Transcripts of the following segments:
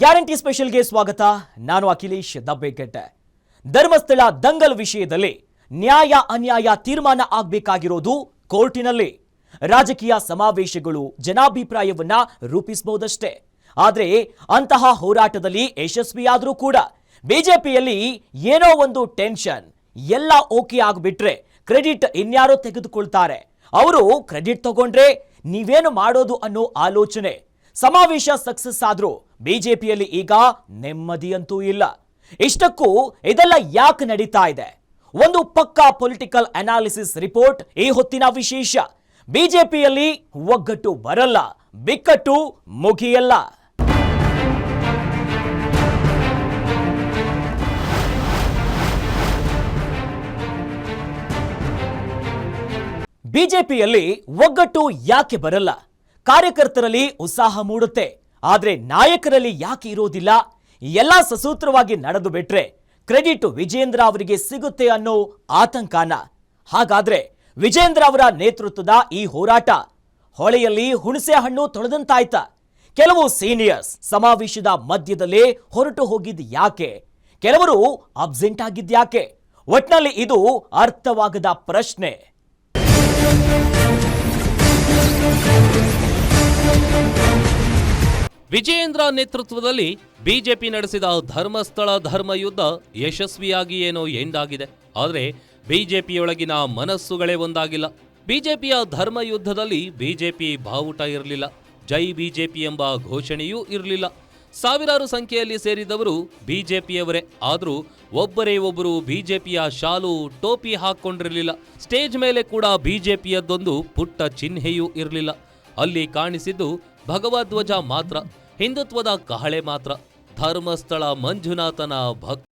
Guarantee ಸ್ಪೆಷಲ್ಗೆ ಸ್ವಾಗತ. ನಾನು ಅಖಿಲೇಶ್ ದಬ್ಬೆಕಟ್ಟೆ. ಧರ್ಮಸ್ಥಳ ದಂಗಲ್ ವಿಷಯದಲ್ಲಿ ನ್ಯಾಯ ಅನ್ಯಾಯ ತೀರ್ಮಾನ ಆಗಬೇಕಾಗಿರೋದು ಕೋರ್ಟಿನಲ್ಲಿ. ರಾಜಕೀಯ ಸಮಾವೇಶಗಳು ಜನಾಭಿಪ್ರಾಯವನ್ನ ರೂಪಿಸಬಹುದಷ್ಟೇ ಆದ್ರೆ ಅಂತಹ ಹೋರಾಟದಲ್ಲಿ ಯಶಸ್ವಿಯಾದರೂ ಕೂಡ ಬಿಜೆಪಿಯಲ್ಲಿ ಏನೋ ಒಂದು ಟೆನ್ಷನ್, ಎಲ್ಲ ಓಕೆ ಆಗಿಬಿಟ್ರೆ ಕ್ರೆಡಿಟ್ ಇನ್ಯಾರೋ ತೆಗೆದುಕೊಳ್ತಾರೆ. ಅವರು ಕ್ರೆಡಿಟ್ ತಗೊಂಡ್ರೆ ನೀವೇನು ಮಾಡೋದು ಅನ್ನೋ ಆಲೋಚನೆ. ಸಮಾವೇಶ ಸಕ್ಸಸ್ ಆದ್ರೂ ಬಿಜೆಪಿಯಲ್ಲಿ ಈಗ ನೆಮ್ಮದಿಯಂತೂ ಇಲ್ಲ. ಇಷ್ಟಕ್ಕೂ ಇದೆಲ್ಲ ಯಾಕೆ ನಡೀತಾ ಇದೆ? ಒಂದು ಪಕ್ಕಾ ಪೊಲಿಟಿಕಲ್ ಅನಾಲಿಸಿಸ್ ರಿಪೋರ್ಟ್ ಈ ಹೊತ್ತಿನ ವಿಶೇಷ. ಬಿಜೆಪಿಯಲ್ಲಿ ಒಗ್ಗಟ್ಟು ಬರಲ್ಲ, ಬಿಕ್ಕಟ್ಟು ಮುಗಿಯಲ್ಲ. ಬಿಜೆಪಿಯಲ್ಲಿ ಒಗ್ಗಟ್ಟು ಯಾಕೆ ಬರಲ್ಲ? ಕಾರ್ಯಕರ್ತರಲ್ಲಿ ಉತ್ಸಾಹ ಮೂಡುತ್ತೆ. ಆದರೆ ನಾಯಕರಲ್ಲಿ ಯಾಕೆ ಇರೋದಿಲ್ಲ? ಎಲ್ಲ ಸಸೂತ್ರವಾಗಿ ನಡೆದು ಬಿಟ್ರೆ ಕ್ರೆಡಿಟ್ ವಿಜೇಂದ್ರ ಅವರಿಗೆ ಸಿಗುತ್ತೆ ಅನ್ನೋ ಆತಂಕನ. ಹಾಗಾದ್ರೆ ವಿಜೇಂದ್ರ ಅವರ ನೇತೃತ್ವದ ಈ ಹೋರಾಟ ಹೊಳೆಯಲ್ಲಿ ಹುಣಸೆ ಹಣ್ಣು ತೊಳೆದಂತಾಯ್ತ. ಕೆಲವು ಸೀನಿಯರ್ಸ್ ಸಮಾವೇಶದ ಮಧ್ಯದಲ್ಲೇ ಹೊರಟು ಹೋಗಿದ್ ಯಾಕೆ? ಕೆಲವರು ಅಬ್ಸೆಂಟ್ ಆಗಿದ್ಯಾಕೆ ಒಟ್ನಲ್ಲಿ ಇದು ಅರ್ಥವಾಗದ ಪ್ರಶ್ನೆ. ವಿಜಯೇಂದ್ರ ನೇತೃತ್ವದಲ್ಲಿ ಬಿಜೆಪಿ ನಡೆಸಿದ ಧರ್ಮಸ್ಥಳ ಧರ್ಮ ಯುದ್ಧ ಯಶಸ್ವಿಯಾಗಿ ಏನೋ ಎಂಡ್ ಆಗಿದೆ ಆದರೆ ಬಿಜೆಪಿಯೊಳಗಿನ ಮನಸ್ಸುಗಳೇ ಒಂದಾಗಿಲ್ಲ. ಬಿಜೆಪಿಯ ಧರ್ಮ ಯುದ್ಧದಲ್ಲಿ ಬಿಜೆಪಿ ಬಾವುಟ ಇರಲಿಲ್ಲ. ಜೈ ಬಿಜೆಪಿ ಎಂಬ ಘೋಷಣೆಯೂ ಇರಲಿಲ್ಲ. ಸಾವಿರಾರು ಸಂಖ್ಯೆಯಲ್ಲಿ ಸೇರಿದವರು ಬಿಜೆಪಿಯವರೇ. ಆದರೂ ಒಬ್ಬರೇ ಒಬ್ಬರು ಬಿಜೆಪಿಯ ಶಾಲು ಟೋಪಿ ಹಾಕೊಂಡಿರಲಿಲ್ಲ. ಸ್ಟೇಜ್ ಮೇಲೆ ಕೂಡ ಬಿಜೆಪಿಯದ್ದೊಂದು ಪುಟ್ಟ ಚಿಹ್ನೆಯೂ ಇರಲಿಲ್ಲ. ಅಲ್ಲಿ ಕಾಣಿಸಿದ್ದು ಭಗವಧ್ವಜ ಮಾತ್ರ ಹಿಂದುತ್ವದ ಕಹಳೆ ಮಾತ್ರ ಧರ್ಮಸ್ಥಳ ಮಂಜುನಾಥನ ಭಕ್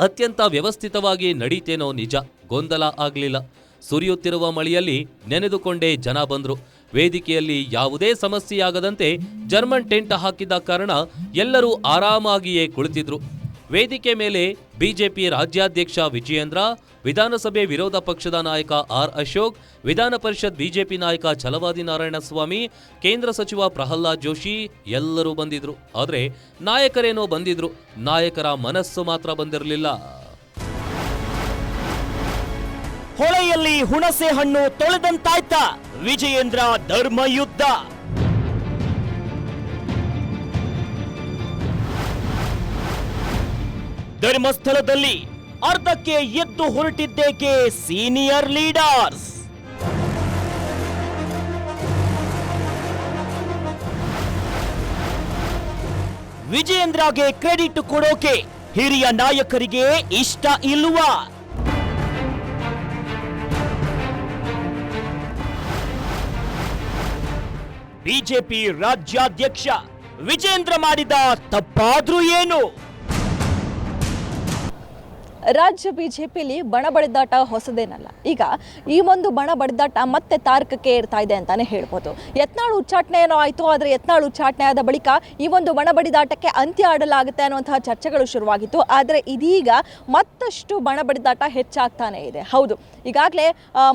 ಅತ್ಯಂತ ವ್ಯವಸ್ಥಿತವಾಗಿ ನಡೀತೇನೋ ನಿಜ, ಗೊಂದಲ ಆಗಲಿಲ್ಲ. ಸುರಿಯುತ್ತಿರುವ ಮಳೆಯಲ್ಲಿ ನೆನೆದುಕೊಂಡೇ ಜನ ಬಂದರು. ವೇದಿಕೆಯಲ್ಲಿ ಯಾವುದೇ ಸಮಸ್ಯೆಯಾಗದಂತೆ ಜರ್ಮನ್ ಟೆಂಟ್ ಹಾಕಿದ ಕಾರಣ ಎಲ್ಲರೂ ಆರಾಮಾಗಿಯೇ ಕುಳಿತಿದ್ರು. ವೇದಿಕೆ ಮೇಲೆ ಬಿಜೆಪಿ ರಾಜ್ಯಾಧ್ಯಕ್ಷ ವಿಜಯೇಂದ್ರ, ವಿಧಾನಸಭೆ ವಿರೋಧ ಪಕ್ಷದ ನಾಯಕ ಆರ್ ಅಶೋಕ್, ವಿಧಾನ ಪರಿಷತ್ ಬಿಜೆಪಿ ನಾಯಕ ಛಲವಾದಿ ನಾರಾಯಣಸ್ವಾಮಿ, ಕೇಂದ್ರ ಸಚಿವ ಪ್ರಹ್ಲಾದ್ ಜೋಶಿ ಎಲ್ಲರೂ ಬಂದಿದ್ರು. ಆದರೆ ನಾಯಕರೇನೋ ಬಂದಿದ್ರು. ನಾಯಕರ ಮನಸ್ಸು ಮಾತ್ರ ಬಂದಿರಲಿಲ್ಲ. ಹೊಳೆಯಲ್ಲಿ ಹುಣಸೆ ಹಣ್ಣು ತೊಳೆದಂತಾಯ್ತ ವಿಜಯೇಂದ್ರ ಧರ್ಮಯುದ್ಧ ಧರ್ಮಸ್ಥಳದಲ್ಲಿ ಅರ್ಧಕ್ಕೆ ಎದ್ದು ಹೊರಟಿದ್ದೇಕೆ ಸೀನಿಯರ್ ಲೀಡರ್ಸ್? ವಿಜಯೇಂದ್ರಗೆ ಕ್ರೆಡಿಟ್ ಕೊಡೋಕೆ ಹಿರಿಯ ನಾಯಕರಿಗೆ ಇಷ್ಟ ಇಲ್ವಾ? ಬಿಜೆಪಿ ರಾಜ್ಯಾಧ್ಯಕ್ಷ ವಿಜೇಂದ್ರ ಮಾಡಿದ ತಪ್ಪಾದ್ರೂ ಏನು? ರಾಜ್ಯ ಬಿಜೆಪಿಲಿ ಬಣ ಬಡಿದಾಟ ಹೊಸದೇನಲ್ಲ. ಈಗ ಈ ಒಂದು ಬಣ ಬಡಿದಾಟ ಮತ್ತೆ ತಾರ್ಕಕ್ಕೆ ಏರ್ತಾ ಇದೆ ಅಂತಾನೆ ಹೇಳ್ಬೋದು. ಯತ್ನಾಳು ಉಚ್ಚಾಟನೆ ಏನೋ ಆಯಿತು, ಆದರೆ ಯತ್ನಾಳು ಉಚ್ಚಾಟನೆ ಆದ ಬಳಿಕ ಈ ಒಂದು ಬಣ ಬಡಿದಾಟಕ್ಕೆ ಅಂತ್ಯ ಆಡಲಾಗುತ್ತೆ ಅನ್ನುವಂತಹ ಚರ್ಚೆಗಳು ಶುರುವಾಗಿತ್ತು. ಆದರೆ ಇದೀಗ ಮತ್ತಷ್ಟು ಬಣ ಬಡಿದಾಟ ಹೆಚ್ಚಾಗ್ತಾನೆ ಇದೆ. ಹೌದು ಈಗಾಗಲೇ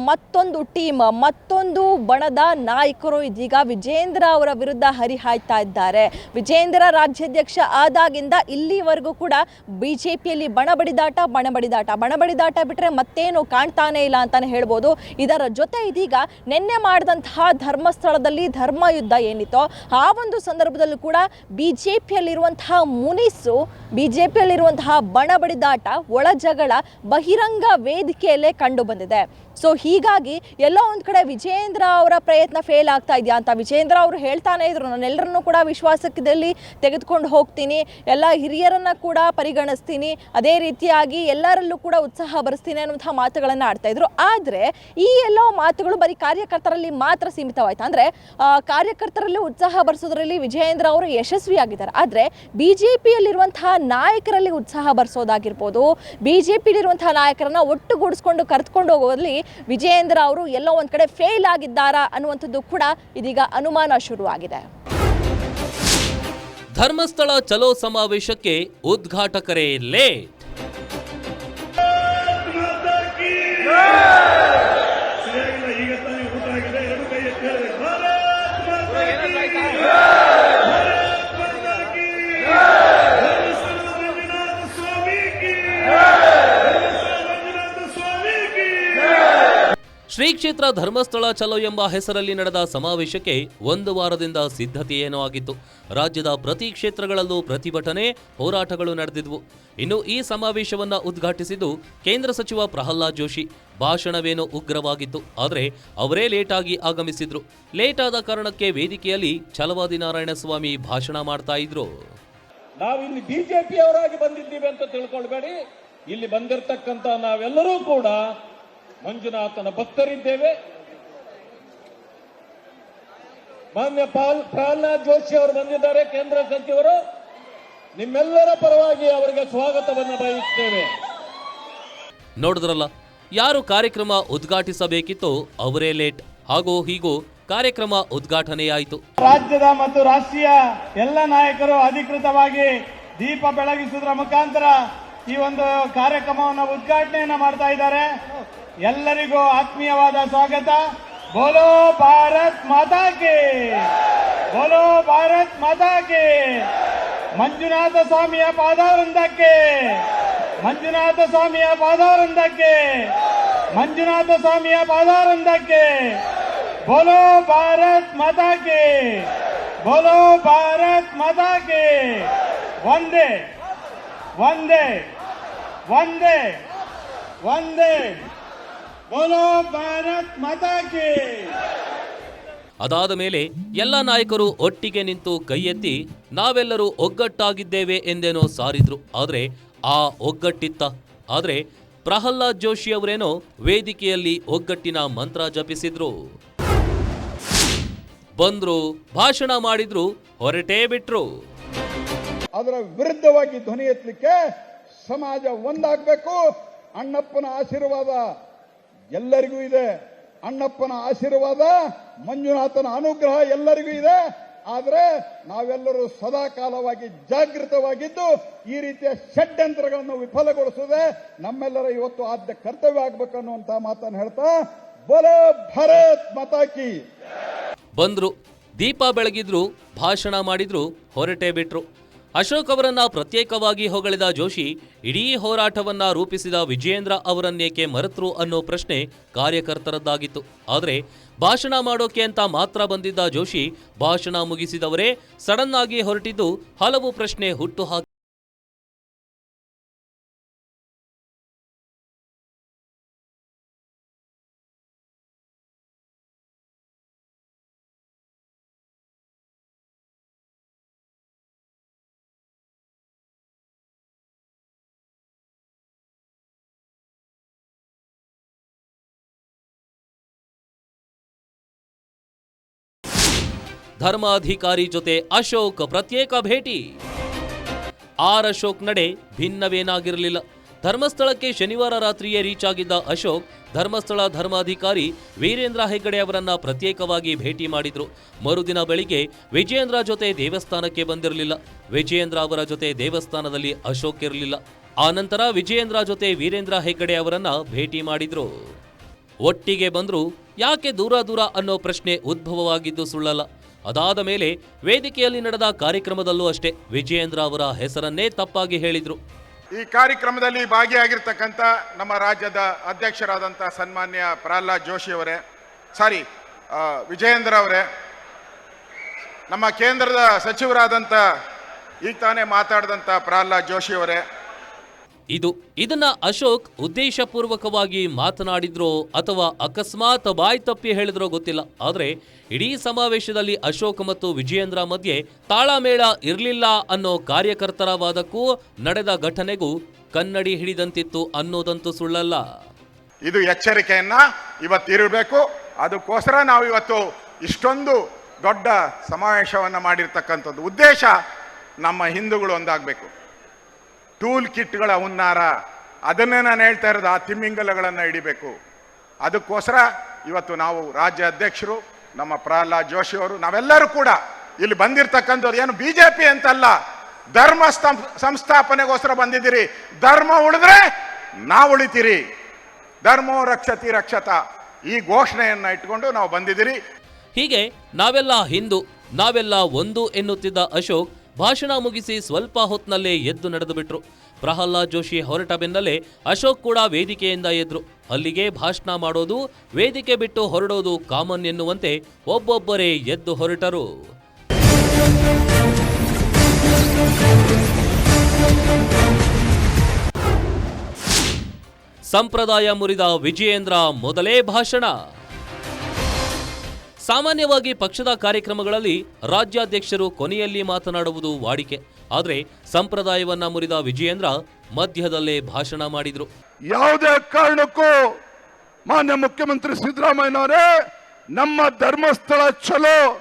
ಮತ್ತೊಂದು ಟೀಮ್, ಮತ್ತೊಂದು ಬಣದ ನಾಯಕರು ಇದೀಗ ವಿಜೇಂದ್ರ ಅವರ ವಿರುದ್ಧ ಹರಿಹಾಯ್ತಾ ಇದ್ದಾರೆ. ವಿಜೇಂದ್ರ ರಾಜ್ಯಾಧ್ಯಕ್ಷ ಆದಾಗಿಂದ ಇಲ್ಲಿವರೆಗೂ ಕೂಡ ಬಿಜೆಪಿಯಲ್ಲಿ ಬಣ ಬಡಿದಾಟ ಬಣ ಬಡಿದಾಟ ಬಣ ಬಡಿದಾಟ ಬಿಟ್ಟರೆ ಮತ್ತೇನು ಕಾಣ್ತಾನೆ ಇಲ್ಲ ಅಂತಾನೆ ಹೇಳ್ಬೋದು. ಇದರ ಜೊತೆ ಇದೀಗ ನಿನ್ನೆ ಮಾಡಿದಂತಹ ಧರ್ಮಸ್ಥಳದಲ್ಲಿ ಧರ್ಮ ಯುದ್ಧ ಏನಿತ್ತೋ, ಆ ಒಂದು ಸಂದರ್ಭದಲ್ಲೂ ಕೂಡ ಬಿ ಜೆ ಪಿಯಲ್ಲಿರುವಂತಹ ಮುನಿಸು ಬಿ ಜೆ ಪಿಯಲ್ಲಿರುವಂತಹ ಬಣ ಬಡಿದಾಟ ಒಳ ಜಗಳ, ಬಹಿರಂಗ ವೇದಿಕೆಯಲ್ಲೇ ಕಂಡು ਬੰਦਦਾ ਹੈ। ಸೊ ಹೀಗಾಗಿ ಎಲ್ಲೋ ಒಂದು ಕಡೆ ವಿಜೇಂದ್ರ ಅವರ ಪ್ರಯತ್ನ ಫೇಲ್ ಆಗ್ತಾ ಇದೆಯಾ ಅಂತ ವಿಜೇಂದ್ರ ಅವರು ಹೇಳ್ತಾನೆ ಇದ್ರು. ನಾನೆಲ್ಲರನ್ನೂ ಕೂಡ ವಿಶ್ವಾಸದಲ್ಲಿ ತೆಗೆದುಕೊಂಡು ಹೋಗ್ತೀನಿ. ಎಲ್ಲ ಹಿರಿಯರನ್ನ ಕೂಡ ಪರಿಗಣಿಸ್ತೀನಿ. ಅದೇ ರೀತಿಯಾಗಿ ಎಲ್ಲರಲ್ಲೂ ಕೂಡ ಉತ್ಸಾಹ ಬರೆಸ್ತೀನಿ ಅನ್ನುವಂಥ ಮಾತುಗಳನ್ನು ಆಡ್ತಾ ಇದ್ರು. ಆದರೆ ಈ ಎಲ್ಲೋ ಮಾತುಗಳು ಬರೀ ಕಾರ್ಯಕರ್ತರಲ್ಲಿ ಮಾತ್ರ ಸೀಮಿತವಾಯ್ತು. ಅಂದರೆ ಕಾರ್ಯಕರ್ತರಲ್ಲಿ ಉತ್ಸಾಹ ಬರೆಸೋದ್ರಲ್ಲಿ ವಿಜಯೇಂದ್ರ ಅವರು ಯಶಸ್ವಿಯಾಗಿದ್ದಾರೆ. ಆದರೆ ಬಿ ಜೆ ಪಿಯಲ್ಲಿರುವಂತಹ ನಾಯಕರಲ್ಲಿ ಉತ್ಸಾಹ ಬರೆಸೋದಾಗಿರ್ಬೋದು ಬಿ ಜೆ ಪಿಲಿರುವಂತಹ ನಾಯಕರನ್ನ ಒಟ್ಟುಗೂಡಿಸ್ಕೊಂಡು ಕರೆದುಕೊಂಡು ಹೋಗೋದ್ರಲ್ಲಿ ವಿಜಯೇಂದ್ರ ಅವರು ಎಲ್ಲೋ ಒಂದು ಕಡೆ ಫೇಲ್ ಆಗಿದ್ದಾರಾ ಅನ್ನುವಂಥದ್ದು ಕೂಡ ಇದೀಗ ಅನುಮಾನ ಶುರುವಾಗಿದೆ. ಧರ್ಮಸ್ಥಳ ಚಲೋ ಸಮಾವೇಶಕ್ಕೆ ಉದ್ಘಾಟಕರೇ ಲೇಟ್. ಶ್ರೀ ಕ್ಷೇತ್ರ ಧರ್ಮಸ್ಥಳ ಚಲೋ ಎಂಬ ಹೆಸರಲ್ಲಿ ನಡೆದ ಸಮಾವೇಶಕ್ಕೆ ಒಂದು ವಾರದಿಂದ ಸಿದ್ಧತೆಯೇನೋ ಆಗಿತ್ತು. ರಾಜ್ಯದ ಪ್ರತಿ ಕ್ಷೇತ್ರಗಳಲ್ಲೂ ಪ್ರತಿಭಟನೆ, ಹೋರಾಟಗಳು ನಡೆದಿದ್ವು. ಇನ್ನು ಈ ಸಮಾವೇಶವನ್ನು ಉದ್ಘಾಟಿಸಿದ್ದು ಕೇಂದ್ರ ಸಚಿವ ಪ್ರಹ್ಲಾದ್ ಜೋಶಿ. ಭಾಷಣವೇನೋ ಉಗ್ರವಾಗಿತ್ತು, ಆದರೆ ಅವರೇ ಲೇಟಾಗಿ ಆಗಮಿಸಿದ್ರು. ಲೇಟಾದ ಕಾರಣಕ್ಕೆ ವೇದಿಕೆಯಲ್ಲಿ ಛಲವಾದಿ ನಾರಾಯಣಸ್ವಾಮಿ ಭಾಷಣ ಮಾಡ್ತಾ ಇದ್ರು. ನಾವಿಲ್ಲಿ ಬಿಜೆಪಿ ಅವರಾಗಿ ಬಂದಿದ್ದೀವಿ ಅಂತ ತಿಳ್ಕೊಳ್ಬೇಡಿ. ಇಲ್ಲಿ ಬಂದಿರತಕ್ಕಂತ ನಾವೆಲ್ಲರೂ ಕೂಡ ಮಂಜುನಾಥನ ಭಕ್ತರಿದ್ದೇವೆ. ಮಾನ್ಯ ಪಾಲ್ ಪ್ರಹ್ಲಾದ್ ಜೋಶಿ ಅವರು ಬಂದಿದ್ದಾರೆ ಕೇಂದ್ರ ಸಚಿವರು. ನಿಮ್ಮೆಲ್ಲರ ಪರವಾಗಿ ಅವರಿಗೆ ಸ್ವಾಗತವನ್ನು ಬಯಸುತ್ತೇವೆ ನೋಡಿದ್ರಲ್ಲ ಯಾರು ಕಾರ್ಯಕ್ರಮ ಉದ್ಘಾಟಿಸಬೇಕಿತ್ತೋ ಅವರೇ ಲೇಟ್. ಹಾಗೂ ಹೀಗೂ ಕಾರ್ಯಕ್ರಮ ಉದ್ಘಾಟನೆಯಾಯಿತು. ರಾಜ್ಯದ ಮತ್ತು ರಾಷ್ಟ್ರೀಯ ಎಲ್ಲ ನಾಯಕರು ಅಧಿಕೃತವಾಗಿ ದೀಪ ಬೆಳಗಿಸುವುದರ ಮುಖಾಂತರ ಈ ಒಂದು ಕಾರ್ಯಕ್ರಮವನ್ನು ಉದ್ಘಾಟನೆಯನ್ನ ಮಾಡ್ತಾ ಇದ್ದಾರೆ. ಎಲ್ಲರಿಗೂ ಆತ್ಮೀಯವಾದ ಸ್ವಾಗತ. ಬೋಲೋ ಭಾರತ್ ಮಾತಾಕೆ ಬೋಲೋ ಭಾರತ್ ಮಾತಾಕೆ ಮಂಜುನಾಥ ಸ್ವಾಮಿಯ ಪಾದವೃಂದಕ್ಕೆ! ಮಂಜುನಾಥ ಸ್ವಾಮಿಯ ಪಾದವೃಂದಕ್ಕೆ! ಮಂಜುನಾಥ ಸ್ವಾಮಿಯ ಪಾದವೃಂದಕ್ಕೆ! ಬೋಲೋ ಭಾರತ್ ಮಾತಾಕೆ ಬೋಲೋ ಭಾರತ್ ಮಾತಾಕೆ ಒಂದೇ ಒಂದೇ ಒಂದೇ ಒಂದೇ ಅದಾದ ಮೇಲೆ ಎಲ್ಲ ನಾಯಕರು ಒಟ್ಟಿಗೆ ನಿಂತು ಕೈ ಎತ್ತಿ ನಾವೆಲ್ಲರೂ ಒಗ್ಗಟ್ಟಾಗಿದ್ದೇವೆ ಎಂದೇನೋ ಸಾರಿದ್ರು. ಆದ್ರೆ ಆ ಒಗ್ಗಟ್ಟಿತ್ತ. ಆದ್ರೆ ಪ್ರಹ್ಲಾದ್ ಜೋಶಿ ಅವರೇನೋ ವೇದಿಕೆಯಲ್ಲಿ ಒಗ್ಗಟ್ಟಿನ ಮಂತ್ರ ಜಪಿಸಿದ್ರು. ಬಂದ್ರು ಭಾಷಣ ಮಾಡಿದ್ರು ಹೊರಟೇ ಬಿಟ್ರು. ಅದರ ವಿರುದ್ಧವಾಗಿ ಧ್ವನಿ ಎತ್ತಲಿಕ್ಕೆ ಸಮಾಜ ಒಂದಾಗಬೇಕು. ಅಣ್ಣಪ್ಪನ ಆಶೀರ್ವಾದ ಎಲ್ಲರಿಗೂ ಇದೆ. ಅಣ್ಣಪ್ಪನ ಆಶೀರ್ವಾದ, ಮಂಜುನಾಥನ ಅನುಗ್ರಹ ಎಲ್ಲರಿಗೂ ಇದೆ. ಆದರೆ ನಾವೆಲ್ಲರೂ ಸದಾಕಾಲವಾಗಿ ಜಾಗೃತವಾಗಿದ್ದು ಈ ರೀತಿಯ ಷಡ್ಯಂತ್ರಗಳನ್ನು ವಿಫಲಗೊಳಿಸುವುದೇ ನಮ್ಮೆಲ್ಲರ ಇವತ್ತು ಆದ್ಯ ಕರ್ತವ್ಯ ಆಗಬೇಕು ಅನ್ನುವಂತ ಮಾತನ್ನು ಹೇಳ್ತಾ, ಬೋಲೋ ಭರತ್ ಮತಾಕಿ ಬಂದ್ರು, ದೀಪ ಬೆಳಗಿದ್ರು, ಭಾಷಣ ಮಾಡಿದ್ರು, ಹೊರಟೇ ಬಿಟ್ರು. ಅಶೋಕ್ ಅವರನ್ನ ಪ್ರತ್ಯೇಕವಾಗಿ ಹೊಗಳಿದ ಜೋಶಿ ಇಡೀ ಹೋರಾಟವನ್ನ ರೂಪಿಸಿದ ವಿಜಯೇಂದ್ರ ಅವರನ್ನೇಕೆ ಮರೆತರು ಅನ್ನೋ ಪ್ರಶ್ನೆ ಕಾರ್ಯಕರ್ತರದ್ದಾಗಿತ್ತು. ಆದರೆ ಭಾಷಣ ಮಾಡೋಕೆ ಅಂತ ಮಾತ್ರ ಬಂದಿದ್ದ ಜೋಶಿ ಭಾಷಣ ಮುಗಿಸಿದವರೇ ಸಡನ್ ಆಗಿ ಹೊರಟಿದ್ದು ಹಲವು ಪ್ರಶ್ನೆ ಹುಟ್ಟು ಹಾಕಿ ಧರ್ಮಾಧಿಕಾರಿ ಜೊತೆ ಅಶೋಕ್ ಪ್ರತ್ಯೇಕ ಭೇಟಿ. ಆರ್ ಅಶೋಕ್ ನಡೆ ಭಿನ್ನವೇನಾಗಿರಲಿಲ್ಲ. ಧರ್ಮಸ್ಥಳಕ್ಕೆ ಶನಿವಾರ ರಾತ್ರಿಯೇ ರೀಚ್ ಆಗಿದ್ದ ಅಶೋಕ್, ಧರ್ಮಸ್ಥಳ ಧರ್ಮಾಧಿಕಾರಿ ವೀರೇಂದ್ರ ಹೆಗ್ಗಡೆ ಅವರನ್ನ ಪ್ರತ್ಯೇಕವಾಗಿ ಭೇಟಿ ಮಾಡಿದ್ರು. ಮರುದಿನ ಬೆಳಿಗ್ಗೆ ವಿಜಯೇಂದ್ರ ಜೊತೆ ದೇವಸ್ಥಾನಕ್ಕೆ ಬಂದಿರಲಿಲ್ಲ. ವಿಜಯೇಂದ್ರ ಅವರ ಜೊತೆ ದೇವಸ್ಥಾನದಲ್ಲಿ ಅಶೋಕ್ ಇರಲಿಲ್ಲ. ಆನಂತರ ನಂತರ ವಿಜಯೇಂದ್ರ ಜೊತೆ ವೀರೇಂದ್ರ ಹೆಗ್ಗಡೆ ಅವರನ್ನ ಭೇಟಿ ಮಾಡಿದ್ರು. ಒಟ್ಟಿಗೆ ಬಂದ್ರು, ಯಾಕೆ ದೂರ ದೂರ ಅನ್ನೋ ಪ್ರಶ್ನೆ ಉದ್ಭವವಾಗಿದ್ದು ಸುಳ್ಳಲ್ಲ. ಅದಾದ ಮೇಲೆ ವೇದಿಕೆಯಲ್ಲಿ ನಡೆದ ಕಾರ್ಯಕ್ರಮದಲ್ಲೂ ಅಷ್ಟೇ ವಿಜಯೇಂದ್ರ ಅವರ ಹೆಸರನ್ನೇ ತಪ್ಪಾಗಿ ಹೇಳಿದ್ರು. ಈ ಕಾರ್ಯಕ್ರಮದಲ್ಲಿ ಭಾಗಿಯಾಗಿರ್ತಕ್ಕಂಥ ನಮ್ಮ ರಾಜ್ಯದ ಅಧ್ಯಕ್ಷರಾದಂಥ ಸನ್ಮಾನ್ಯ ಪ್ರಹ್ಲಾದ್ ಜೋಶಿ ಅವರೇ, ಸಾರಿ ವಿಜಯೇಂದ್ರ ಅವರೇ, ನಮ್ಮ ಕೇಂದ್ರದ ಸಚಿವರಾದಂಥ ಈಗ ತಾನೇ ಮಾತಾಡಿದಂಥ ಪ್ರಹ್ಲಾದ್ ಜೋಶಿ ಅವರೇ ಇದು, ಇದನ್ನ ಅಶೋಕ್ ಉದ್ದೇಶಪೂರ್ವಕವಾಗಿ ಮಾತನಾಡಿದ್ರೋ ಅಥವಾ ಅಕಸ್ಮಾತ್ ಬಾಯ್ ತಪ್ಪಿ ಹೇಳಿದ್ರೋ ಗೊತ್ತಿಲ್ಲ. ಆದ್ರೆ, ಇಡೀ ಸಮಾವೇಶದಲ್ಲಿ ಅಶೋಕ್ ಮತ್ತು ವಿಜಯೇಂದ್ರ ಮಧ್ಯೆ ತಾಳಮೇಳ ಇರಲಿಲ್ಲ ಅನ್ನೋ ಕಾರ್ಯಕರ್ತರ ವಾದಕ್ಕೂ ನಡೆದ ಘಟನೆಗೂ ಕನ್ನಡಿ ಹಿಡಿದಂತಿತ್ತು ಅನ್ನೋದಂತೂ ಸುಳ್ಳಲ್ಲ. ಇದು ಎಚ್ಚರಿಕೆಯನ್ನ ಇವತ್ತಿರಬೇಕು ಅದಕ್ಕೋಸ್ಕರ ನಾವು ಇವತ್ತು ಇಷ್ಟೊಂದು ದೊಡ್ಡ ಸಮಾವೇಶವನ್ನು ಮಾಡಿರ್ತಕ್ಕಂಥದ್ದು. ಉದ್ದೇಶ ನಮ್ಮ ಹಿಂದೂಗಳು ಒಂದಾಗಬೇಕು. ಟೂಲ್ ಕಿಟ್ಗಳ ಹುನ್ನಾರ. ಅದನ್ನೇ ನಾನು ಹೇಳ್ತಾ ಇರೋದು, ಆ ತಿಮ್ಮಿಂಗಲಗಳನ್ನು ಹಿಡಿಬೇಕು. ಅದಕ್ಕೋಸ್ಕರ ಇವತ್ತು ನಾವು ರಾಜ್ಯ ಅಧ್ಯಕ್ಷರು, ನಮ್ಮ ಪ್ರಹ್ಲಾದ್ ಜೋಶಿ ಅವರು, ನಾವೆಲ್ಲರೂ ಕೂಡ ಇಲ್ಲಿ ಬಂದಿರತಕ್ಕಂಥವ್ರು ಏನು ಬಿ ಜೆ ಪಿ ಅಂತಲ್ಲ, ಧರ್ಮ ಸಂಸ್ಥಾಪನೆಗೋಸ್ಕರ ಬಂದಿದ್ದೀರಿ. ಧರ್ಮ ಉಳಿದ್ರೆ ನಾವು ಉಳಿತೀರಿ. ಧರ್ಮೋ ರಕ್ಷತಿ ರಕ್ಷತ. ಈ ಘೋಷಣೆಯನ್ನು ಇಟ್ಕೊಂಡು ನಾವು ಬಂದಿದ್ದೀರಿ. ಹೀಗೆ ನಾವೆಲ್ಲ ಹಿಂದೂ, ನಾವೆಲ್ಲ ಒಂದು ಎನ್ನುತ್ತಿದ್ದ ಅಶೋಕ್ ಭಾಷಣ ಮುಗಿಸಿ ಸ್ವಲ್ಪ ಹೊತ್ತಿನಲ್ಲೇ ಎದ್ದು ನಡೆದು ಬಿಟ್ರು. ಪ್ರಹ್ಲಾದ್ ಜೋಶಿ ಹೊರಟ ಬೆನ್ನಲ್ಲೇ ಅಶೋಕ್ ಕೂಡ ವೇದಿಕೆಯಿಂದ ಎದ್ರು. ಅಲ್ಲಿಗೆ ಭಾಷಣ ಮಾಡೋದು, ವೇದಿಕೆ ಬಿಟ್ಟು ಹೊರಡೋದು ಕಾಮನ್ ಎನ್ನುವಂತೆ ಒಬ್ಬೊಬ್ಬರೇ ಎದ್ದು ಹೊರಟರು. ಸಂಪ್ರದಾಯ ಮುರಿದ ವಿಜಯೇಂದ್ರ ಮೊದಲೇ ಭಾಷಣ. ಸಾಮಾನ್ಯವಾಗಿ ಪಕ್ಷದ ಕಾರ್ಯಕ್ರಮಗಳಲ್ಲಿ ರಾಜ್ಯಾಧ್ಯಕ್ಷರು ಕೊನೆಯಲ್ಲಿ ಮಾತನಾಡುವುದು ವಾಡಿಕೆ. ಆದರೆ ಸಂಪ್ರದಾಯವನ್ನ ಮುರಿದ ವಿಜಯೇಂದ್ರ ಮಧ್ಯದಲ್ಲೇ ಭಾಷಣ ಮಾಡಿದ್ರು. ಯಾವುದೇ ಕಾರಣಕ್ಕೂ ಮಾನ್ಯ ಮುಖ್ಯಮಂತ್ರಿ ಸಿದ್ದರಾಮಯ್ಯನವರೇ, ನಮ್ಮ ಧರ್ಮಸ್ಥಳ ಚಲೋ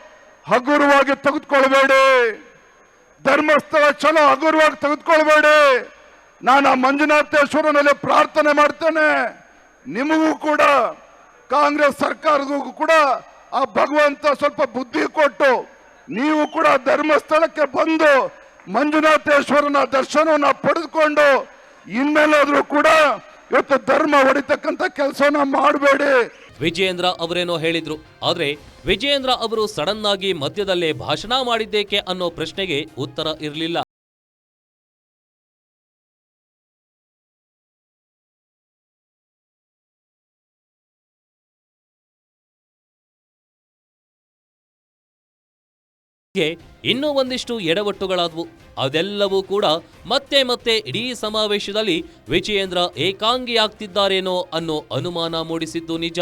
ಹಗುರವಾಗಿ ತೆಗೆದುಕೊಳ್ಬೇಡಿ. ಧರ್ಮಸ್ಥಳ ಚಲೋ ಹಗುರವಾಗಿ ತೆಗೆದುಕೊಳ್ಬೇಡಿ. ನಾನು ಆ ಮಂಜುನಾಥೇಶ್ವರನಲ್ಲಿ ಪ್ರಾರ್ಥನೆ ಮಾಡ್ತೇನೆ. ನಿಮಗೂ ಕೂಡ, ಕಾಂಗ್ರೆಸ್ ಸರ್ಕಾರದಗೂ ಕೂಡ ಆ ಭಗವಂತ ಸ್ವಲ್ಪ ಬುದ್ಧಿ ಕೊಟ್ಟು ನೀವು ಕೂಡ ಧರ್ಮಸ್ಥಳಕ್ಕೆ ಬಂದು ಮಂಜುನಾಥೇಶ್ವರನ ದರ್ಶನವನ್ನ ಪಡೆದುಕೊಂಡು ಇನ್ಮೇಲಾದ್ರೂ ಕೂಡ ಇವತ್ತು ಧರ್ಮ ಹೊಡಿತಕ್ಕಂತ ಕೆಲಸನ ಮಾಡಬೇಡಿ. ವಿಜಯೇಂದ್ರ ಅವರೇನೋ ಹೇಳಿದ್ರು. ಆದ್ರೆ ವಿಜಯೇಂದ್ರ ಅವರು ಸಡನ್ ಆಗಿ ಮಧ್ಯದಲ್ಲೇ ಭಾಷಣ ಮಾಡಿದ್ದೇಕೆ ಅನ್ನೋ ಪ್ರಶ್ನೆಗೆ ಉತ್ತರ ಇರಲಿಲ್ಲ. ಇನ್ನೂ ಒಂದಿಷ್ಟು ಎಡವಟ್ಟುಗಳಾದವು. ಅದೆಲ್ಲವೂ ಕೂಡ ಮತ್ತೆ ಮತ್ತೆ ಇಡೀ ಸಮಾವೇಶದಲ್ಲಿ ವಿಜಯೇಂದ್ರ ಏಕಾಂಗಿಯಾಗ್ತಿದ್ದಾರೇನೋ ಅನ್ನೋ ಅನುಮಾನ ಮೂಡಿಸಿದ್ದು ನಿಜ.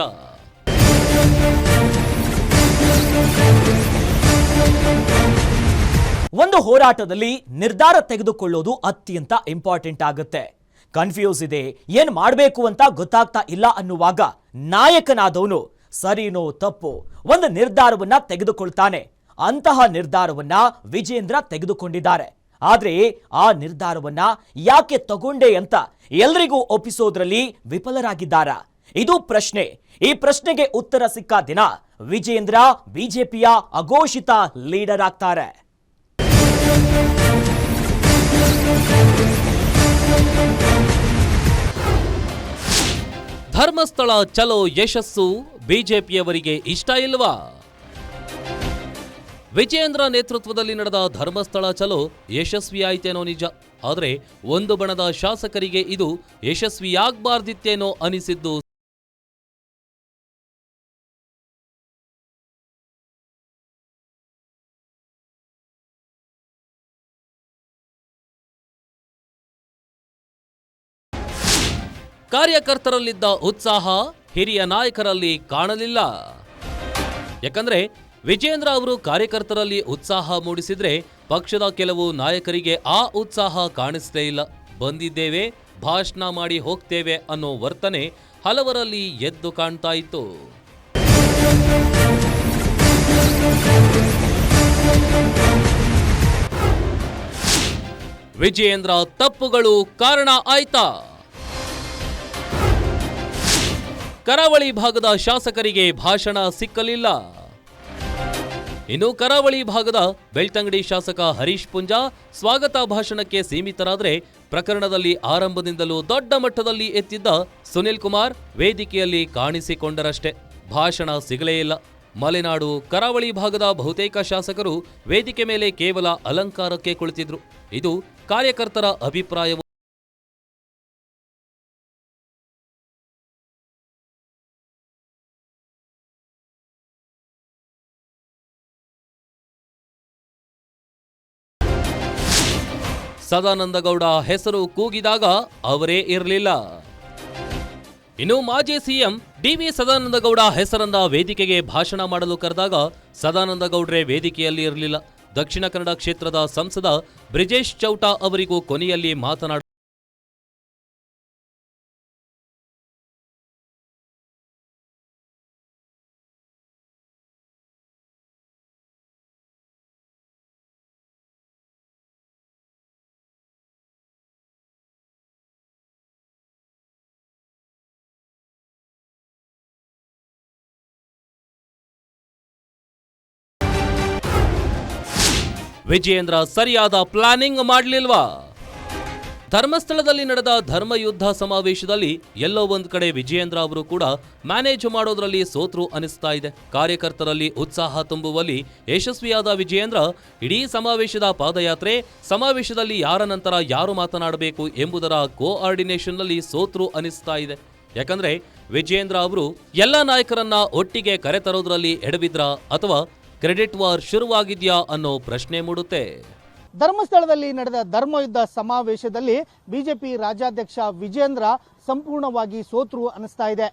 ಒಂದು ಹೋರಾಟದಲ್ಲಿ ನಿರ್ಧಾರ ತೆಗೆದುಕೊಳ್ಳೋದು ಅತ್ಯಂತ ಇಂಪಾರ್ಟೆಂಟ್ ಆಗುತ್ತೆ. ಕನ್ಫ್ಯೂಸ್ ಇದೆ, ಏನ್ ಮಾಡಬೇಕು ಅಂತ ಗೊತ್ತಾಗ್ತಾ ಇಲ್ಲ ಅನ್ನುವಾಗ ನಾಯಕನಾದವನು, ಸರಿನೋ ತಪ್ಪು, ಒಂದು ನಿರ್ಧಾರವನ್ನ ತೆಗೆದುಕೊಳ್ತಾನೆ. ಅಂತಹ ನಿರ್ಧಾರವನ್ನ ವಿಜೇಂದ್ರ ತೆಗೆದುಕೊಂಡಿದ್ದಾರೆ. ಆದ್ರೆ ಆ ನಿರ್ಧಾರವನ್ನ ಯಾಕೆ ತಗೊಂಡೆ ಅಂತ ಎಲ್ರಿಗೂ ಒಪ್ಪಿಸೋದ್ರಲ್ಲಿ ವಿಫಲರಾಗಿದ್ದಾರ. ಇದು ಪ್ರಶ್ನೆ. ಈ ಪ್ರಶ್ನೆಗೆ ಉತ್ತರ ಸಿಕ್ಕ ದಿನ ವಿಜೇಂದ್ರ ಬಿಜೆಪಿಯ ಅಘೋಷಿತ ಲೀಡರ್ ಆಗ್ತಾರೆ. ಧರ್ಮಸ್ಥಳ ಚಲೋ ಯಶಸ್ಸು ಬಿಜೆಪಿಯವರಿಗೆ ಇಷ್ಟ ಇಲ್ವಾ? ವಿಜಯೇಂದ್ರ ನೇತೃತ್ವದಲ್ಲಿ ನಡೆದ ಧರ್ಮಸ್ಥಳ ಚಲೋ ಯಶಸ್ವಿಯಾಯಿತೇನೋ ನಿಜ. ಆದರೆ ಒಂದು ಬಣದ ಶಾಸಕರಿಗೆ ಇದು ಯಶಸ್ವಿಯಾಗಬಾರ್ದಿತ್ತೇನೋ ಅನಿಸಿದ್ದು ಕಾರ್ಯಕರ್ತರಲ್ಲಿದ್ದ ಉತ್ಸಾಹ ಹಿರಿಯ ನಾಯಕರಲ್ಲಿ ಕಾಣಲಿಲ್ಲ. ಯಾಕಂದ್ರೆ ವಿಜೇಂದ್ರ ಅವರು ಕಾರ್ಯಕರ್ತರಲ್ಲಿ ಉತ್ಸಾಹ ಮೂಡಿಸಿದ್ರೆ ಪಕ್ಷದ ಕೆಲವು ನಾಯಕರಿಗೆ ಆ ಉತ್ಸಾಹ ಕಾಣಿಸದೇ ಇಲ್ಲ. ಬಂದಿದ್ದೇವೆ, ಭಾಷಣ ಮಾಡಿ ಹೋಗ್ತೇವೆ ಅನ್ನೋ ವರ್ತನೆ ಹಲವರಲ್ಲಿ ಎದ್ದು ಕಾಣ್ತಾ ಇತ್ತು. ವಿಜಯೇಂದ್ರ, ತಪ್ಪುಗಳು ಕಾರಣ ಆಯ್ತಾ? ಕರಾವಳಿ ಭಾಗದ ಶಾಸಕರಿಗೆ ಭಾಷಣ ಸಿಕ್ಕಲಿಲ್ಲ. ಇನ್ನು ಕರಾವಳಿ ಭಾಗದ ಬೆಳ್ತಂಗಡಿ ಶಾಸಕ ಹರೀಶ್ ಪುಂಜಾ ಸ್ವಾಗತ ಭಾಷಣಕ್ಕೆ ಸೀಮಿತರಾದರೆ ಪ್ರಕರಣದಲ್ಲಿ ಆರಂಭದಿಂದಲೂ ದೊಡ್ಡ ಮಟ್ಟದಲ್ಲಿ ಎತ್ತಿದ್ದ ಸುನಿಲ್ ಕುಮಾರ್ ವೇದಿಕೆಯಲ್ಲಿ ಕಾಣಿಸಿಕೊಂಡರಷ್ಟೇ. ಭಾಷಣ ಸಿಗಲೇ ಇಲ್ಲ. ಮಲೆನಾಡು, ಕರಾವಳಿ ಭಾಗದ ಬಹುತೇಕ ಶಾಸಕರು ವೇದಿಕೆ ಮೇಲೆ ಕೇವಲ ಅಲಂಕಾರಕ್ಕೆ ಕುಳಿತಿದ್ರು. ಇದು ಕಾರ್ಯಕರ್ತರ ಅಭಿಪ್ರಾಯ ಸದಾನಂದ ಗೌಡ ಹೆಸರು ಕೂಗಿದಾಗ ಅವರೇ ಇರಲಿಲ್ಲ. ಇನ್ನು ಮಾಜಿ ಸಿಎಂ ಡಿವಿ ಸದಾನಂದ ಗೌಡ ಹೆಸರನ್ನ ವೇದಿಕೆಗೆ ಭಾಷಣ ಮಾಡಲು ಕರೆದಾಗ ಸದಾನಂದ ಗೌಡ್ರೆ ವೇದಿಕೆಯಲ್ಲಿ ಇರಲಿಲ್ಲ. ದಕ್ಷಿಣ ಕನ್ನಡ ಕ್ಷೇತ್ರದ ಸಂಸದ ಬ್ರಿಜೇಶ್ ಚೌಟಾ ಅವರಿಗೂ ಕೊನೆಯಲ್ಲಿ ಮಾತನಾಡ ವಿಜಯೇಂದ್ರ ಸರಿಯಾದ ಪ್ಲಾನಿಂಗ್ ಮಾಡಲಿಲ್ವಾ? ಧರ್ಮಸ್ಥಳದಲ್ಲಿ ನಡೆದ ಧರ್ಮಯುದ್ಧ ಸಮಾವೇಶದಲ್ಲಿ ಎಲ್ಲೋ ಒಂದು ಕಡೆ ವಿಜಯೇಂದ್ರ ಅವರು ಕೂಡ ಮ್ಯಾನೇಜ್ ಮಾಡೋದ್ರಲ್ಲಿ ಸೋತ್ರು ಅನಿಸ್ತಾ ಇದೆ. ಕಾರ್ಯಕರ್ತರಲ್ಲಿ ಉತ್ಸಾಹ ತುಂಬುವಲ್ಲಿ ಯಶಸ್ವಿಯಾದ ವಿಜಯೇಂದ್ರ ಇಡೀ ಸಮಾವೇಶದ ಪಾದಯಾತ್ರೆ, ಸಮಾವೇಶದಲ್ಲಿ ಯಾರ ನಂತರ ಯಾರು ಮಾತನಾಡಬೇಕು ಎಂಬುದರ ಕೋಆರ್ಡಿನೇಷನ್ನಲ್ಲಿ ಸೋತ್ರು ಅನಿಸ್ತಾ ಇದೆ. ಯಾಕಂದ್ರೆ ವಿಜಯೇಂದ್ರ ಅವರು ಎಲ್ಲ ನಾಯಕರನ್ನ ಒಟ್ಟಿಗೆ ಕರೆತರೋದ್ರಲ್ಲಿ ಎಡವಿದ್ರ ಅಥವಾ ಕ್ರೆಡಿಟ್ ವಾರ್ ಶುರುವಾಗಿದ್ಯಾ ಅನ್ನೋ ಪ್ರಶ್ನೆ ಮೂಡುತ್ತೆ. ಧರ್ಮಸ್ಥಳದಲ್ಲಿ ನಡೆದ ಧರ್ಮಯುದ್ಧ ಸಮಾವೇಶದಲ್ಲಿ ಬಿಜೆಪಿ ರಾಜ್ಯಾಧ್ಯಕ್ಷ ವಿಜೇಂದ್ರ ಸಂಪೂರ್ಣವಾಗಿ ಸೋತರು ಅನಿಸ್ತಾ ಇದೆ.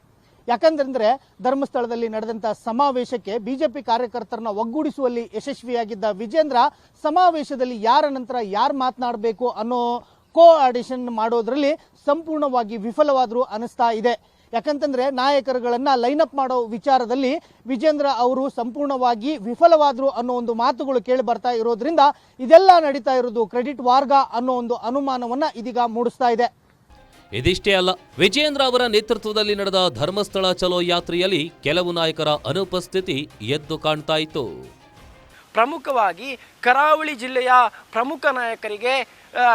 ಯಾಕಂದ್ರೆ ಧರ್ಮಸ್ಥಳದಲ್ಲಿ ನಡೆದಂತ ಸಮಾವೇಶಕ್ಕೆ ಬಿಜೆಪಿ ಕಾರ್ಯಕರ್ತರನ್ನ ಒಗ್ಗೂಡಿಸುವಲ್ಲಿ ಯಶಸ್ವಿಯಾಗಿದ್ದ ವಿಜೇಂದ್ರ ಸಮಾವೇಶದಲ್ಲಿ ಯಾರ ನಂತರ ಯಾರು ಮಾತನಾಡಬೇಕು ಅನ್ನೋ ಕೋಆರ್ಡಿನೇಷನ್ ಮಾಡೋದ್ರಲ್ಲಿ ಸಂಪೂರ್ಣವಾಗಿ ವಿಫಲವಾದರೂ ಅನಿಸ್ತಾ ಇದೆ. ಯಾಕಂತಂದ್ರೆ ನಾಯಕರುಗಳನ್ನ ಲೈನ್ ಅಪ್ ಮಾಡೋ ವಿಚಾರದಲ್ಲಿ ವಿಜೇಂದ್ರ ಅವರು ಸಂಪೂರ್ಣವಾಗಿ ವಿಫಲವಾದ್ರು ಅನ್ನೋ ಒಂದು ಮಾತುಗಳು ಕೇಳಿ ಬರ್ತಾ ಇರೋದ್ರಿಂದ ಇದೆಲ್ಲ ನಡೀತಾ ಇರೋದು ಕ್ರೆಡಿಟ್ ವಾರ್ಗ ಅನ್ನೋ ಒಂದು ಅನುಮಾನವನ್ನ ಇದೀಗ ಮೂಡಿಸ್ತಾ ಇದೆ. ಇದಿಷ್ಟೇ ಅಲ್ಲ ವಿಜೇಂದ್ರ ಅವರ ನೇತೃತ್ವದಲ್ಲಿ ನಡೆದ ಧರ್ಮಸ್ಥಳ ಚಲೋ ಯಾತ್ರೆಯಲ್ಲಿ ಕೆಲವು ನಾಯಕರ ಅನುಪಸ್ಥಿತಿ ಎದ್ದು ಕಾಣ್ತಾ ಇತ್ತು. ಪ್ರಮುಖವಾಗಿ ಕರಾವಳಿ ಜಿಲ್ಲೆಯ ಪ್ರಮುಖ ನಾಯಕರಿಗೆ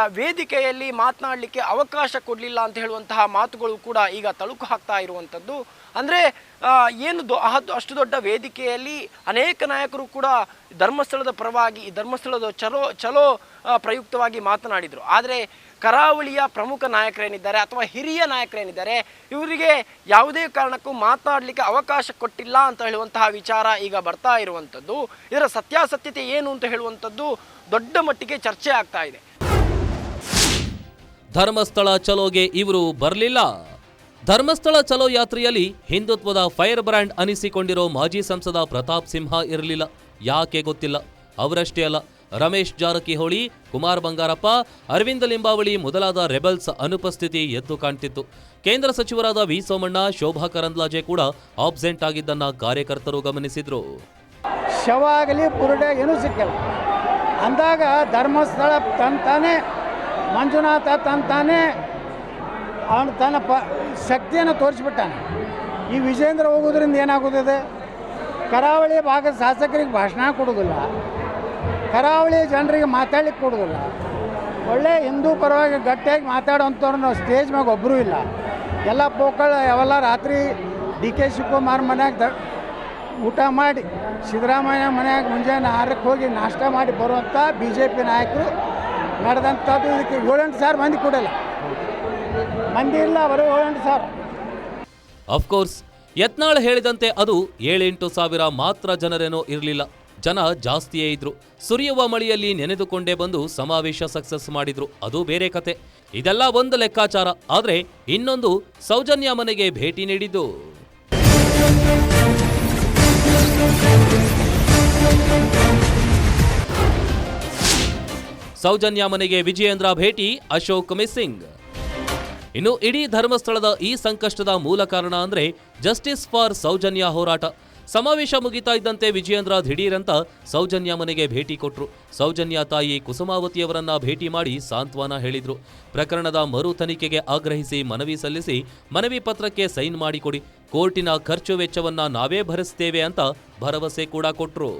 ವೇದಿಕೆಯಲ್ಲಿ ಮಾತನಾಡಲಿಕ್ಕೆ ಅವಕಾಶ ಕೊಡಲಿಲ್ಲ ಅಂತ ಹೇಳುವಂತಹ ಮಾತುಗಳು ಕೂಡ ಈಗ ತಳುಕು ಹಾಕ್ತಾ ಇರುವಂಥದ್ದು. ಅಂದರೆ ಏನು ದೊ ಅಷ್ಟು ದೊಡ್ಡ ವೇದಿಕೆಯಲ್ಲಿ ಅನೇಕ ನಾಯಕರು ಕೂಡ ಧರ್ಮಸ್ಥಳದ ಪರವಾಗಿ, ಧರ್ಮಸ್ಥಳದ ಚಲೋ ಚಲೋ ಪ್ರಯುಕ್ತವಾಗಿ ಮಾತನಾಡಿದರು. ಆದರೆ, ಕರಾವಳಿಯ ಪ್ರಮುಖ ನಾಯಕರೇನಿದ್ದಾರೆ ಅಥವಾ ಹಿರಿಯ ನಾಯಕರೇನಿದ್ದಾರೆ, ಇವರಿಗೆ ಯಾವುದೇ ಕಾರಣಕ್ಕೂ ಮಾತನಾಡಲಿಕ್ಕೆ ಅವಕಾಶ ಕೊಟ್ಟಿಲ್ಲ ಅಂತ ಹೇಳುವಂತಹ ವಿಚಾರ ಈಗ ಬರ್ತಾ ಇರುವಂಥದ್ದು. ಇದರ ಸತ್ಯಾಸತ್ಯತೆ ಏನು ಅಂತ ಹೇಳುವಂಥದ್ದು ದೊಡ್ಡ ಮಟ್ಟಿಗೆ ಚರ್ಚೆ ಆಗ್ತಾ ಇದೆ. ಧರ್ಮಸ್ಥಳ ಚಲೋಗೆ ಇವರು ಬರಲಿಲ್ಲ. ಧರ್ಮಸ್ಥಳ ಚಲೋ ಯಾತ್ರೆಯಲ್ಲಿ ಹಿಂದುತ್ವದ ಫೈರ್ ಬ್ರ್ಯಾಂಡ್ ಅನಿಸಿಕೊಂಡಿರೋ ಮಾಜಿ ಸಂಸದ ಪ್ರತಾಪ್ ಸಿಂಹ ಇರಲಿಲ್ಲ. ಯಾಕೆ ಗೊತ್ತಿಲ್ಲ? ಅವರಷ್ಟೇ ಅಲ್ಲ, ರಮೇಶ್ ಜಾರಕಿಹೊಳಿ, ಕುಮಾರ್ ಬಂಗಾರಪ್ಪ, ಅರವಿಂದ ಲಿಂಬಾವಳಿ ಮೊದಲಾದ ರೆಬಲ್ಸ್ ಅನುಪಸ್ಥಿತಿ ಎದ್ದು ಕಾಣ್ತಿತ್ತು. ಕೇಂದ್ರ ಸಚಿವರಾದ ವಿ ಸೋಮಣ್ಣ, ಶೋಭಾ ಕರಂದ್ಲಾಜೆ ಕೂಡ ಆಬ್ಸೆಂಟ್ ಆಗಿದ್ದನ್ನ ಕಾರ್ಯಕರ್ತರು ಗಮನಿಸಿದ್ರು. ಶವ ಆಗಲಿ ಪುರುಡ ಏನೂ ಸಿಕ್ಕಿಲ್ಲ. ಅಂದಾಗ ಧರ್ಮಸ್ಥಳ ತಂತಾನೆ ಮಂಜುನಾಥ ತಂತಾನೆ ಅವನು ತನ್ನ ಪ ಶಕ್ತಿಯನ್ನು ತೋರಿಸ್ಬಿಟ್ಟಾನೆ. ಈ ವಿಜೇಂದ್ರ ಹೋಗೋದ್ರಿಂದ ಏನಾಗೋದಿದೆ ಕರಾವಳಿ ಭಾಗದ ಶಾಸಕರಿಗೆ ಭಾಷಣ ಕೊಡೋದಿಲ್ಲ ಕರಾವಳಿ ಜನರಿಗೆ ಮಾತಾಡ್ಲಿಕ್ಕೆ ಕೊಡೋದಿಲ್ಲ ಒಳ್ಳೆ ಹಿಂದೂ ಪರವಾಗಿ ಗಟ್ಟಿಯಾಗಿ ಮಾತಾಡೋಂಥವ್ರು ನಾವು ಸ್ಟೇಜ್ ಮ್ಯಾಗ ಒಬ್ಬರೂ ಇಲ್ಲ. ಎಲ್ಲ ಪೋಕಳ ಯಾವೆಲ್ಲ ರಾತ್ರಿ ಡಿ ಕೆ ಶಿವಕುಮಾರ್ ಮನ್ಯಾಗ ದ ಊಟ ಮಾಡಿ, ಸಿದ್ದರಾಮಯ್ಯ ಮನ್ಯಾಗ ಮುಂಜಾನೆ ಆರಕ್ಕೆ ಹೋಗಿ ನಾಷ್ಟ ಮಾಡಿ ಬರುವಂಥ ಬಿ ಜೆ ಪಿ ನಾಯಕರು ನಡೆದಂಥದ್ದು ಇದಕ್ಕೆ ಏಳೆಂಟು ಸಾವಿರ ಮಂದಿ ಕೊಡಲ್ಲ. ಮಂದಿ ಇಲ್ಲ, ಬರೀ ಏಳೆಂಟು ಸಾವಿರ. ಅಫ್ಕೋರ್ಸ್ ಯತ್ನಾಳ್ ಹೇಳಿದಂತೆ ಅದು ಏಳೆಂಟು ಸಾವಿರ ಮಾತ್ರ ಜನರೇನೋ ಇರಲಿಲ್ಲ. ಜನ ಜಾಸ್ತಿಯೇ ಇದ್ರು. ಸುರಿಯುವ ಮಳೆಯಲ್ಲಿ ನೆನೆದುಕೊಂಡೇ ಬಂದು ಸಮಾವೇಶ ಸಕ್ಸಸ್ ಮಾಡಿದ್ರು. ಅದು ಬೇರೆ ಕತೆ. ಇದೆಲ್ಲ ಒಂದು ಲೆಕ್ಕಾಚಾರ. ಆದರೆ ಇನ್ನೊಂದು ಸೌಜನ್ಯ ಮನೆಗೆ ಭೇಟಿ ನೀಡಿದ್ದು. ಸೌಜನ್ಯ ಮನೆಗೆ ವಿಜಯೇಂದ್ರ ಭೇಟಿ, ಅಶೋಕ್ ಮಿಸ್ಸಿಂಗ್. ಇನ್ನು ಇಡೀ ಧರ್ಮಸ್ಥಳದ ಈ ಸಂಕಷ್ಟದ ಮೂಲ ಕಾರಣ ಅಂದ್ರೆ ಜಸ್ಟಿಸ್ ಫಾರ್ ಸೌಜನ್ಯ ಹೋರಾಟ. ಸಮಾವೇಶ ಮುಗಿತಾ ಇದ್ದಂತೆ ವಿಜಯೇಂದ್ರ ದಿಢೀರಂತ ಸೌಜನ್ಯ ಮನೆಗೆ ಭೇಟಿ ಕೊಟ್ರು. ಸೌಜನ್ಯ ತಾಯಿ ಕುಸುಮಾವತಿಯವರನ್ನ ಭೇಟಿ ಮಾಡಿ ಸಾಂತ್ವನ ಹೇಳಿದರು. ಪ್ರಕರಣದ ಮರು ತನಿಖೆಗೆ ಆಗ್ರಹಿಸಿ ಮನವಿ ಸಲ್ಲಿಸಿ ಮನವಿ ಪತ್ರಕ್ಕೆ ಸೈನ್ ಮಾಡಿಕೊಡಿ. ಕೋರ್ಟಿನ ಖರ್ಚು ವೆಚ್ಚವನ್ನ ನಾವೇ ಭರಿಸ್ತೇವೆ ಅಂತ ಭರವಸೆ ಕೂಡ ಕೊಟ್ರು.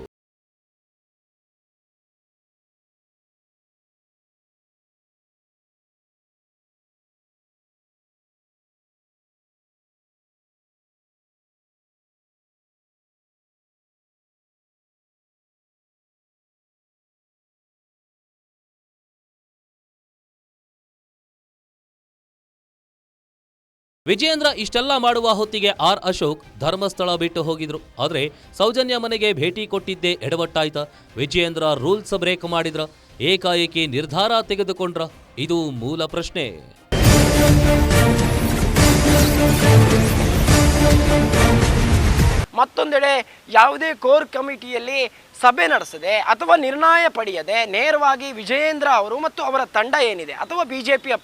ವಿಜಯೇಂದ್ರ ಇಷ್ಟೆಲ್ಲ ಮಾಡುವ ಹೊತ್ತಿಗೆ ಆರ್ ಅಶೋಕ್ ಧರ್ಮಸ್ಥಳ ಬಿಟ್ಟು ಹೋಗಿದ್ರು. ಆದರೆ ಸೌಜನ್ಯ ಮನೆಗೆ ಭೇಟಿ ಕೊಟ್ಟಿದ್ದೇ ಎಡವಟ್ಟಾಯ್ತ. ವಿಜಯೇಂದ್ರ ರೂಲ್ಸ್ ಬ್ರೇಕ್ ಮಾಡಿದ್ರ. ಏಕಾಏಕಿ ನಿರ್ಧಾರ ತೆಗೆದುಕೊಂಡ್ರ. ಇದು ಮೂಲ ಪ್ರಶ್ನೆ. ಮತ್ತೊಂದೆಡೆ ಯಾವುದೇ ಕೋರ್ ಕಮಿಟಿಯಲ್ಲಿ ಸಭೆ ನಡೆಸದೆ ಅಥವಾ ನಿರ್ಣಯ ಪಡೆಯದೆ ನೇರವಾಗಿ ವಿಜಯೇಂದ್ರ ಅವರು ಮತ್ತು ಅವರ ತಂಡ ಏನಿದೆ ಅಥವಾ ಬಿ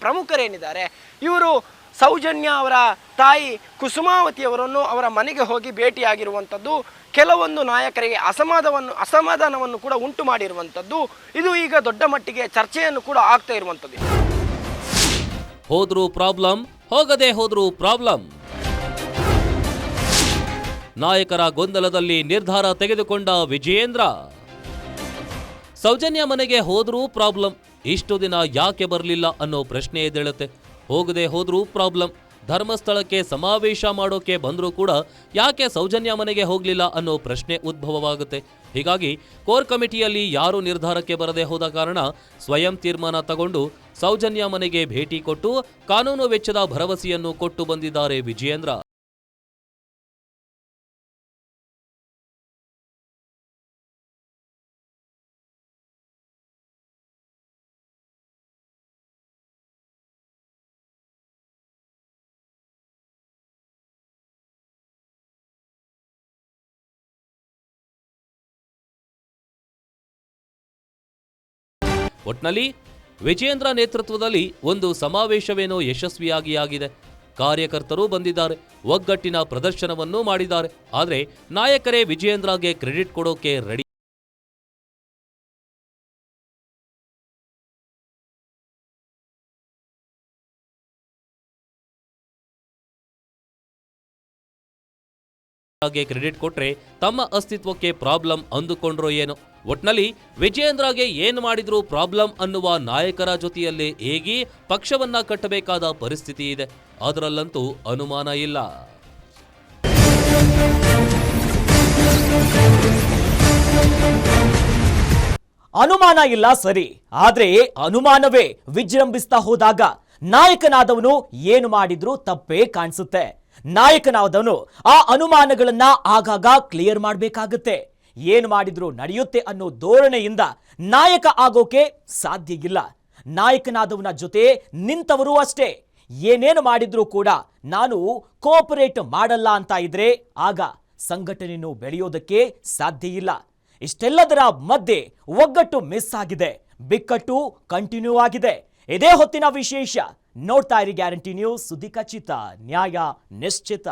ಪ್ರಮುಖರೇನಿದ್ದಾರೆ, ಇವರು ಸೌಜನ್ಯ ಅವರ ತಾಯಿ ಕುಸುಮಾವತಿಯವರನ್ನು ಅವರ ಮನೆಗೆ ಹೋಗಿ ಭೇಟಿಯಾಗಿರುವಂಥದ್ದು, ಕೆಲವೊಂದು ನಾಯಕರಿಗೆ ಅಸಮಾಧಾನವನ್ನು ಅಸಮಾಧಾನವನ್ನು ಕೂಡ ಉಂಟು ಮಾಡಿರುವಂಥದ್ದು. ಇದು ಈಗ ದೊಡ್ಡ ಮಟ್ಟಿಗೆ ಚರ್ಚೆಯನ್ನು ಕೂಡ ಆಗ್ತಾ ಇರುವಂಥದ್ದು. ಹೋದ್ರೂ ಪ್ರಾಬ್ಲಮ್, ಹೋಗದೆ ಹೋದ್ರೂ ಪ್ರಾಬ್ಲಮ್. ನಾಯಕರ ಗೊಂದಲದಲ್ಲಿ ನಿರ್ಧಾರ ತೆಗೆದುಕೊಂಡ ವಿಜಯೇಂದ್ರ, ಸೌಜನ್ಯ ಮನೆಗೆ ಹೋದ್ರೂ ಪ್ರಾಬ್ಲಮ್, ಇಷ್ಟು ದಿನ ಯಾಕೆ ಬರಲಿಲ್ಲ ಅನ್ನೋ ಪ್ರಶ್ನೆ ಎದ್ದೇಳುತ್ತೆ. ಹೋಗದೆ ಹೋದ್ರೂ ಪ್ರಾಬ್ಲಮ್. ಧರ್ಮಸ್ಥಳಕ್ಕೆ ಸಮಾವೇಶ ಮಾಡೋಕೆ ಬಂದರೂ ಕೂಡ ಯಾಕೆ ಸೌಜನ್ಯ ಮನೆಗೆ ಹೋಗಲಿಲ್ಲ ಅನ್ನೋ ಪ್ರಶ್ನೆ ಉದ್ಭವವಾಗುತ್ತೆ. ಹೀಗಾಗಿ ಕೋರ್ ಕಮಿಟಿಯಲ್ಲಿ ಯಾರು ನಿರ್ಧಾರಕ್ಕೆ ಬರದೇ ಹೋದ ಕಾರಣ ಸ್ವಯಂ ತೀರ್ಮಾನ ತಗೊಂಡು ಸೌಜನ್ಯ ಮನೆಗೆ ಭೇಟಿ ಕೊಟ್ಟು ಕಾನೂನು ವೆಚ್ಚದ ಭರವಸೆಯನ್ನು ಕೊಟ್ಟು ಬಂದಿದ್ದಾರೆ ವಿಜಯೇಂದ್ರ. ಒಟ್ನಲ್ಲಿ ವಿಜೇಂದ್ರ ನೇತೃತ್ವದಲ್ಲಿ ಒಂದು ಸಮಾವೇಶವೇನೋ ಯಶಸ್ವಿಯಾಗಿ ಆಗಿದೆ ಕಾರ್ಯಕರ್ತರು ಬಂದಿದ್ದಾರೆ, ಒಗ್ಗಟ್ಟಿನ ಪ್ರದರ್ಶನವನ್ನು ಮಾಡಿದ್ದಾರೆ. ಆದರೆ ನಾಯಕರೇ ವಿಜೇಂದ್ರಗೆ ಕ್ರೆಡಿಟ್ ಕೊಡೋಕೆ ರೆಡಿ ಕ್ರೆಡಿಟ್ ಕೊಟ್ರೆ ತಮ್ಮ ಅಸ್ತಿತ್ವಕ್ಕೆ ಪ್ರಾಬ್ಲಮ್ ಅಂದುಕೊಂಡ್ರೋ ಏನೋ. ಒಟ್ನಲ್ಲಿ ವಿಜಯೇಂದ್ರಗೆ ಏನ್ ಮಾಡಿದ್ರು ಪ್ರಾಬ್ಲಮ್ ಅನ್ನುವ ನಾಯಕರ ಜೊತೆಯಲ್ಲೇ ಏಗಿ ಪಕ್ಷವನ್ನ ಕಟ್ಟಬೇಕಾದ ಪರಿಸ್ಥಿತಿ ಇದೆ. ಅದರಲ್ಲಂತೂ ಅನುಮಾನ ಇಲ್ಲ. ಅನುಮಾನ ಇಲ್ಲ ಸರಿ, ಆದ್ರೆ ಅನುಮಾನವೇ ವಿಜೃಂಭಿಸ್ತಾ ಹೋದಾಗ ನಾಯಕನಾದವನು ಏನು ಮಾಡಿದ್ರೂ ತಪ್ಪೇ ಕಾಣಿಸುತ್ತೆ. ನಾಯಕನಾದವನು ಆ ಅನುಮಾನಗಳನ್ನ ಆಗಾಗ ಕ್ಲಿಯರ್ ಮಾಡಬೇಕಾಗತ್ತೆ. ಏನು ಮಾಡಿದ್ರು ನಡೆಯುತ್ತೆ ಅನ್ನೋ ಧೋರಣೆಯಿಂದ ನಾಯಕ ಆಗೋಕೆ ಸಾಧ್ಯ ಇಲ್ಲ. ನಾಯಕನಾದವನ ಜೊತೆ ನಿಂತವರು ಅಷ್ಟೇ. ಏನೇನು ಮಾಡಿದ್ರೂ ಕೂಡ ನಾನು ಕೋಪರೇಟ್ ಮಾಡಲ್ಲ ಅಂತ ಇದ್ರೆ ಆಗ ಸಂಘಟನೆಯನ್ನು ಬೆಳೆಯೋದಕ್ಕೆ ಸಾಧ್ಯ ಇಲ್ಲ. ಇಷ್ಟೆಲ್ಲದರ ಮಧ್ಯೆ ಒಗ್ಗಟ್ಟು ಮಿಸ್ ಆಗಿದೆ. ಬಿಕ್ಕಟ್ಟು ಕಂಟಿನ್ಯೂ ಆಗಿದೆ. ಇದೇ ಹೊತ್ತಿನ ವಿಶೇಷ ನೋಡ್ತಾ ಇರಿ ಗ್ಯಾರಂಟಿ ನ್ಯೂಸ್ ಸುದ್ದಿ ಖಚಿತ ನ್ಯಾಯ ನಿಶ್ಚಿತ.